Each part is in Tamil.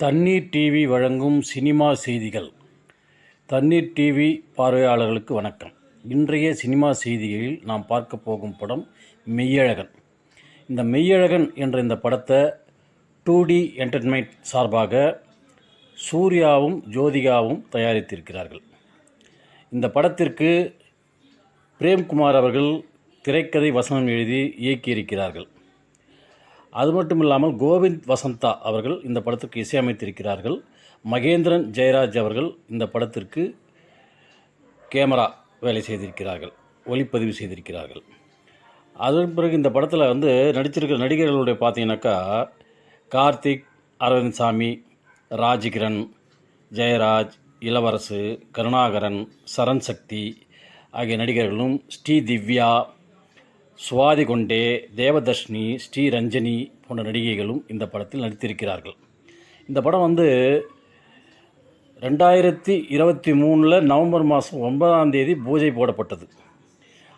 தண்ணீர் டிவி வழங்கும் சினிமா செய்திகள். தண்ணீர் டிவி பார்வையாளர்களுக்கு வணக்கம். இன்றைய சினிமா செய்திகளில் நாம் பார்க்க போகும் படம் மெய்யழகன். இந்த மெய்யழகன் என்ற இந்த படத்தை டூ டி என்டர்டைன்மெண்ட் சார்பாக சூர்யாவும் ஜோதிகாவும் தயாரித்திருக்கிறார்கள். இந்த படத்திற்கு பிரேம்குமார் அவர்கள் திரைக்கதை வசனம் எழுதி இயக்கியிருக்கிறார்கள். அது மட்டும் இல்லாமல் கோவிந்த் வசந்தா அவர்கள் இந்த படத்திற்கு இசையமைத்திருக்கிறார்கள். மகேந்திரன் ஜெயராஜ் அவர்கள் இந்த படத்திற்கு கேமரா வேலை செய்திருக்கிறார்கள் ஒளிப்பதிவு செய்திருக்கிறார்கள். அதன் பிறகு இந்த படத்தில் வந்து நடிச்சிருக்கிற நடிகர்களுடைய பார்த்தீங்கன்னாக்கா கார்த்திக் அரவிந்த் சாமி ராஜ்கிரண் ஜெயராஜ் இளவரசு கருணாகரன் சரண் சக்தி ஆகிய நடிகர்களும் ஸ்ரீ திவ்யா சுவாதி கொண்டே தேவதர்ஷினி ஸ்ரீரஞ்சனி போன்ற நடிகைகளும் இந்த படத்தில் நடித்திருக்கிறார்கள். இந்த படம் வந்து ரெண்டாயிரத்தி இருபத்தி மூணில் நவம்பர் மாதம் ஒன்பதாம் தேதி பூஜை போடப்பட்டது.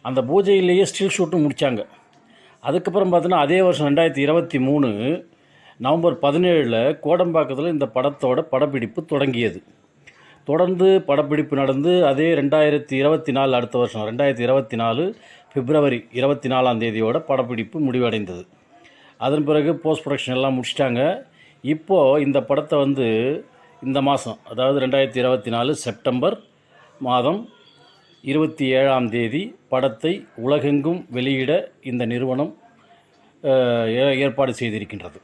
அந்த பூஜையிலேயே ஸ்டில் ஷூட்டும் முடித்தாங்க அதுக்கப்புறம் பார்த்தீங்கன்னா அதே வருஷம் ரெண்டாயிரத்தி இருபத்தி மூணு நவம்பர் பதினேழில் கோடம்பாக்கத்தில் இந்த படத்தோட படப்பிடிப்பு தொடங்கியது. தொடர்ந்து படப்பிடிப்பு நடந்து அதே ரெண்டாயிரத்தி இருபத்தி நாலு அடுத்த வருஷம் ரெண்டாயிரத்தி இருபத்தி நாலு பிப்ரவரி இருபத்தி நாலாம் தேதியோட படப்பிடிப்பு முடிவடைந்தது. அதன் பிறகு போஸ்ட் ப்ரொடக்ஷன் எல்லாம் முடிச்சிட்டாங்க. இப்போது இந்த படத்தை வந்து இந்த மாதம் அதாவது ரெண்டாயிரத்தி இருபத்தி நாலு செப்டம்பர் மாதம் இருபத்தி ஏழாம் தேதி படத்தை உலகெங்கும் வெளியிட இந்த நிறுவனம் ஏ- ஏற்பாடு செய்திருக்கின்றது.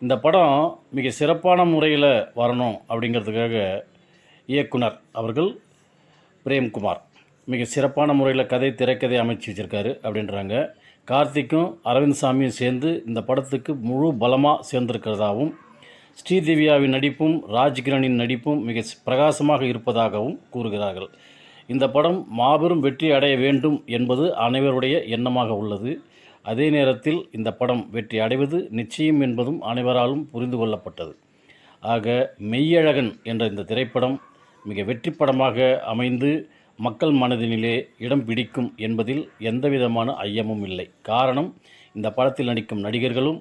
இந்த படம் மிக சிறப்பான முறையில் வரணும் அப்படிங்கிறதுக்காக இயக்குனர் அவர்கள் பிரேம்குமார். மிக சிறப்பான முறையில் கதை திரைக்கதை அமைச்சு வச்சுருக்காரு அப்படின்றாங்க. கார்த்திக்கும் அரவிந்த் சாமியும் சேர்ந்து இந்த படத்துக்கு முழு பலமாக சேர்ந்திருக்கிறதாகவும் ஸ்ரீதிவ்யாவின் நடிப்பும் ராஜ்கிரனின் நடிப்பும் மிக பிரகாசமாக இருப்பதாகவும் கூறுகிறார்கள். இந்த படம் மாபெரும் வெற்றி அடைய வேண்டும் என்பது அனைவருடைய எண்ணமாக உள்ளது. அதே நேரத்தில் இந்த படம் வெற்றி அடைவது நிச்சயம் என்பதும் அனைவராலும் புரிந்து கொள்ளப்பட்டது. ஆக மெய்யழகன் என்ற இந்த திரைப்படம் மிக வெற்றி படமாக அமைந்து மக்கள் மனதினிலே இடம் பிடிக்கும் என்பதில் எந்தவிதமான ஐயமும் இல்லை. காரணம் இந்த படத்தில் நடிக்கும் நடிகர்களும்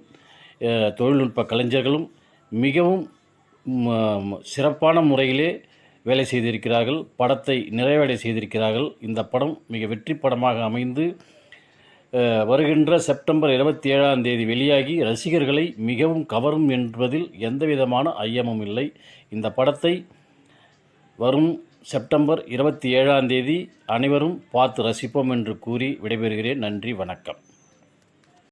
தொழில்நுட்ப கலைஞர்களும் மிகவும் சிறப்பான முறையிலே வேலை செய்திருக்கிறார்கள் படத்தை நிறைவேடை செய்திருக்கிறார்கள். இந்த படம் மிக வெற்றி படமாக அமைந்து வருகின்ற செப்டம்பர் இருபத்தி ஏழாம் தேதி வெளியாகி ரசிகர்களை மிகவும் கவரும் என்பதில் எந்தவிதமான ஐயமும் இல்லை. இந்த படத்தை வரும் செப்டம்பர் இருபத்தி ஏழாம் தேதி அனைவரும் பார்த்து ரசிப்போம் என்று கூறி விடைபெறுகிறேன். நன்றி வணக்கம்.